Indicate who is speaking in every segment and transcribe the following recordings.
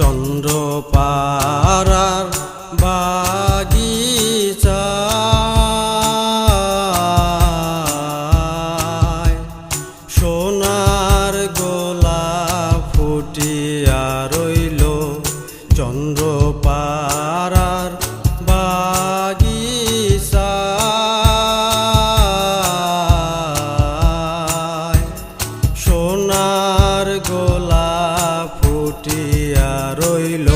Speaker 1: চন্দ্রপাড়ার বাগিচা। শোন পড়া রইল।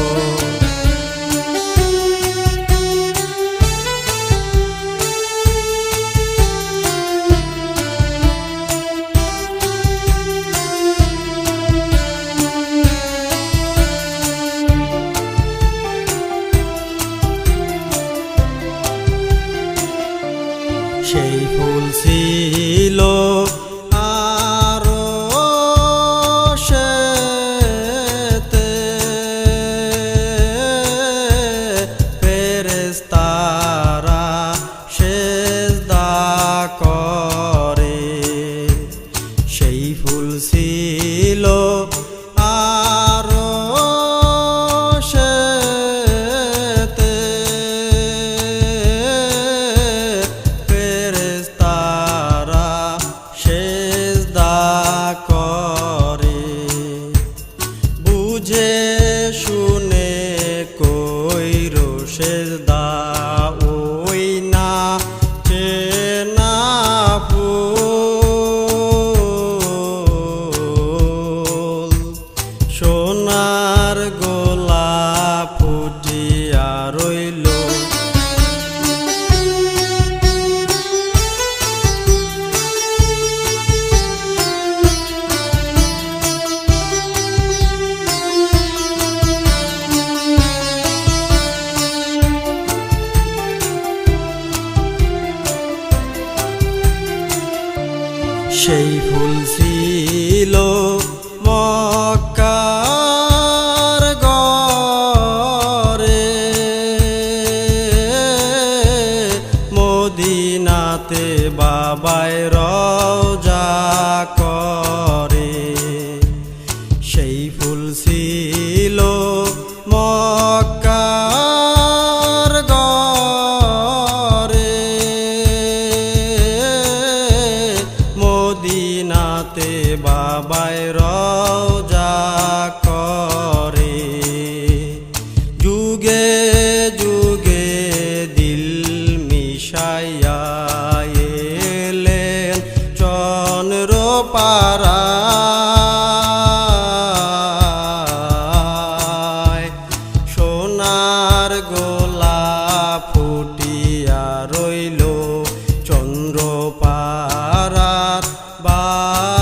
Speaker 1: সেই ফুল ছিল ফুল ছিল আর তারা শেষ দা করে। বুঝে শুন সেই ফুল ছিল মক্কার গরে মদিনাতে বাবায় র মদিনাতে বাবায় রও bà.